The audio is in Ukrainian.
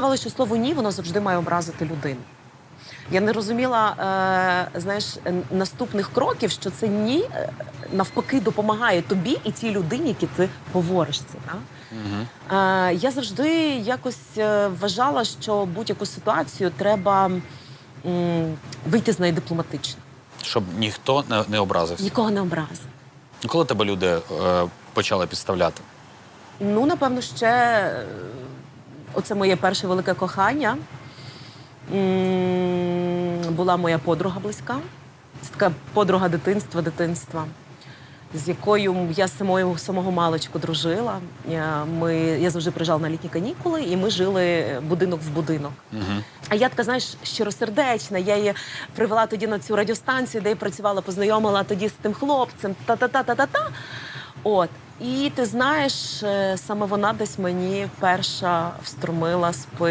Здавалося, що слово ні, воно завжди має образити людину. Я не розуміла, е, знаєш, наступних кроків, що це ні е, навпаки допомагає тобі і тій людині, які ти говориш це. Да? Е, я завжди якось е, вважала, що будь-яку ситуацію треба м, вийти з неї дипломатично. Щоб ніхто не, не образився. Нікого не образив. Коли тебе люди е, почали підставляти? Ну, напевно, ще е, оце моє перше велике кохання. Була моя подруга близька. Це така подруга дитинства, дитинства, з якою я з самого, самого маличку дружила. Я, ми, я завжди приїжджала на літні канікули, і ми жили будинок в будинок. Угу. А я така, знаєш, щиросердечна. Я її привела тоді на цю радіостанцію, де я працювала, познайомила тоді з тим хлопцем. Та-та-та-та-та-та. От. І ти знаєш, е, саме вона десь мені перша встромила спи.